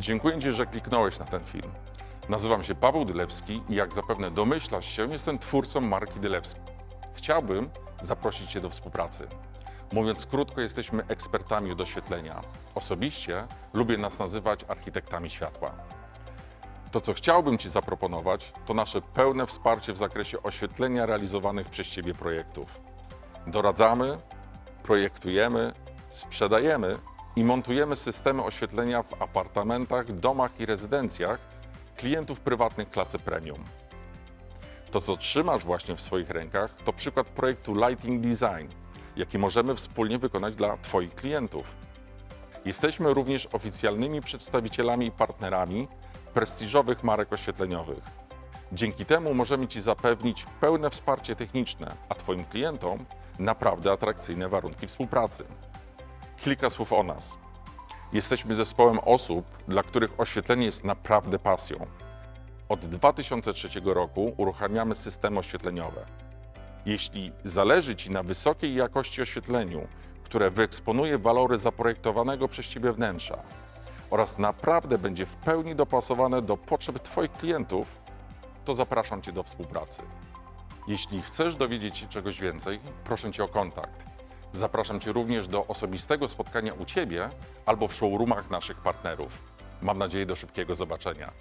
Dziękuję Ci, że kliknąłeś na ten film. Nazywam się Paweł Dylewski i jak zapewne domyślasz się, jestem twórcą marki Dylewski. Chciałbym zaprosić Cię do współpracy. Mówiąc krótko, jesteśmy ekspertami od oświetlenia. Osobiście lubię nas nazywać architektami światła. To, co chciałbym Ci zaproponować, to nasze pełne wsparcie w zakresie oświetlenia realizowanych przez Ciebie projektów. Doradzamy, projektujemy, sprzedajemy i montujemy systemy oświetlenia w apartamentach, domach i rezydencjach klientów prywatnych klasy premium. To, co trzymasz właśnie w swoich rękach, to przykład projektu Lighting Design, jaki możemy wspólnie wykonać dla Twoich klientów. Jesteśmy również oficjalnymi przedstawicielami i partnerami prestiżowych marek oświetleniowych. Dzięki temu możemy Ci zapewnić pełne wsparcie techniczne, a Twoim klientom naprawdę atrakcyjne warunki współpracy. Kilka słów o nas. Jesteśmy zespołem osób, dla których oświetlenie jest naprawdę pasją. Od 2003 roku uruchamiamy systemy oświetleniowe. Jeśli zależy Ci na wysokiej jakości oświetleniu, które wyeksponuje walory zaprojektowanego przez Ciebie wnętrza oraz naprawdę będzie w pełni dopasowane do potrzeb Twoich klientów, to zapraszam Cię do współpracy. Jeśli chcesz dowiedzieć się czegoś więcej, proszę Cię o kontakt. Zapraszam Cię również do osobistego spotkania u Ciebie albo w showroomach naszych partnerów. Mam nadzieję do szybkiego zobaczenia.